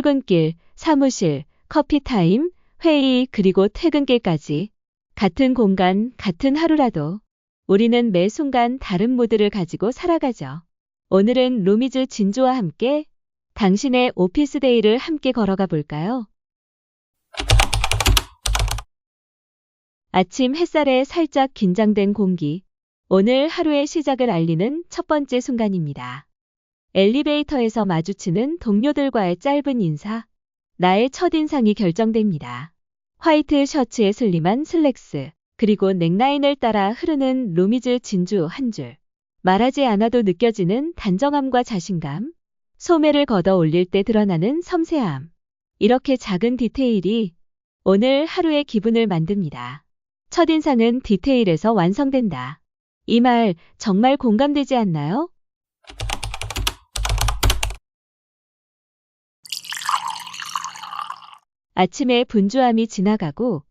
출근길, 사무실, 커피타임, 회의, 그리고 퇴근길까지. 같은 공간, 같은 하루라도 우리는 매 순간 다른 모드를 가지고 살아가죠. 오늘은 로미즈 진주와 함께 당신의 오피스데이를 함께 걸어가 볼까요? 아침 햇살에 살짝 긴장된 공기. 오늘 하루의 시작을 알리는 첫 번째 순간입니다. 엘리베이터에서 마주치는 동료들과의 짧은 인사. 나의 첫인상이 결정됩니다. 화이트 셔츠에 슬림한 슬랙스, 그리고 넥라인을 따라 흐르는 로미즈 진주 한 줄. 말하지 않아도 느껴지는 단정함과 자신감. 소매를 걷어 올릴 때 드러나는 섬세함. 이렇게 작은 디테일이 오늘 하루의 기분을 만듭니다. 첫인상은 디테일에서 완성된다. 이 말 정말 공감되지 않나요? 아침에 분주함이 지나가고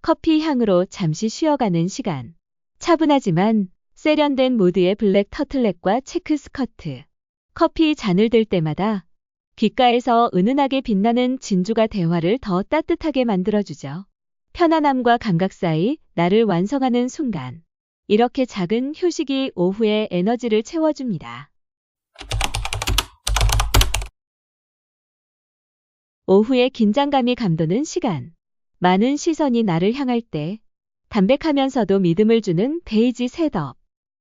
커피 향으로 잠시 쉬어가는 시간. 차분하지만 세련된 모드의 블랙 터틀넥과 체크 스커트. 커피 잔을 들 때마다 귓가에서 은은하게 빛나는 진주가 대화를 더 따뜻하게 만들어주죠. 편안함과 감각 사이 나를 완성하는 순간. 이렇게 작은 휴식이 오후에 에너지를 채워줍니다. 오후에 긴장감이 감도는 시간. 많은 시선이 나를 향할 때 담백하면서도 믿음을 주는 베이지 셋업.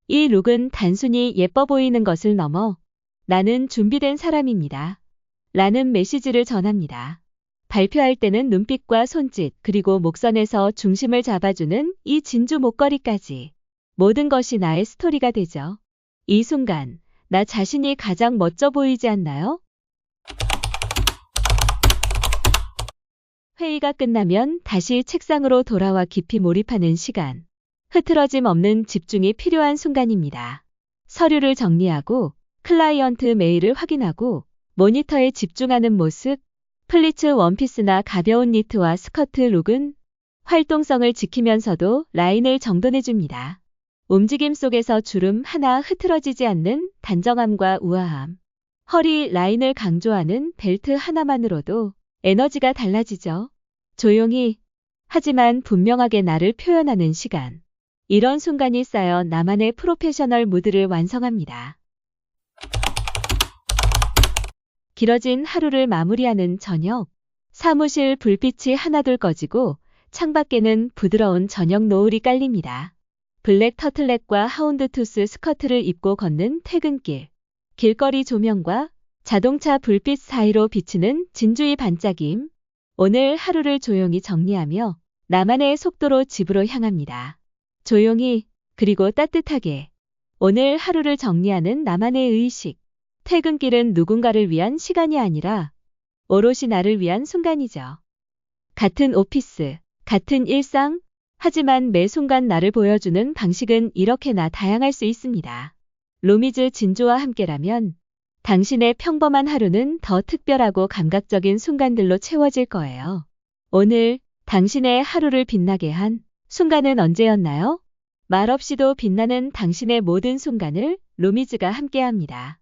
이 룩은 단순히 예뻐 보이는 것을 넘어 나는 준비된 사람입니다. 라는 메시지를 전합니다. 발표할 때는 눈빛과 손짓 그리고 목선에서 중심을 잡아주는 이 진주 목걸이까지 모든 것이 나의 스토리가 되죠. 이 순간 나 자신이 가장 멋져 보이지 않나요? 회의가 끝나면 다시 책상으로 돌아와 깊이 몰입하는 시간. 흐트러짐 없는 집중이 필요한 순간입니다. 서류를 정리하고 클라이언트 메일을 확인하고 모니터에 집중하는 모습, 플리츠 원피스나 가벼운 니트와 스커트 룩은 활동성을 지키면서도 라인을 정돈해줍니다. 움직임 속에서 주름 하나 흐트러지지 않는 단정함과 우아함. 허리 라인을 강조하는 벨트 하나만으로도 에너지가 달라지죠. 조용히, 하지만 분명하게 나를 표현하는 시간. 이런 순간이 쌓여 나만의 프로페셔널 무드를 완성합니다. 길어진 하루를 마무리하는 저녁. 사무실 불빛이 하나둘 꺼지고 창밖에는 부드러운 저녁 노을이 깔립니다. 블랙 터틀넥과 하운드투스 스커트를 입고 걷는 퇴근길. 길거리 조명과 자동차 불빛 사이로 비치는 진주의 반짝임. 오늘 하루를 조용히 정리하며 나만의 속도로 집으로 향합니다. 조용히, 그리고 따뜻하게. 오늘 하루를 정리하는 나만의 의식. 퇴근길은 누군가를 위한 시간이 아니라 오롯이 나를 위한 순간이죠. 같은 오피스, 같은 일상, 하지만 매 순간 나를 보여주는 방식은 이렇게나 다양할 수 있습니다. 로미즈 진주와 함께라면 당신의 평범한 하루는 더 특별하고 감각적인 순간들로 채워질 거예요. 오늘 당신의 하루를 빛나게 한 순간은 언제였나요? 말없이도 빛나는 당신의 모든 순간을 로미즈가 함께합니다.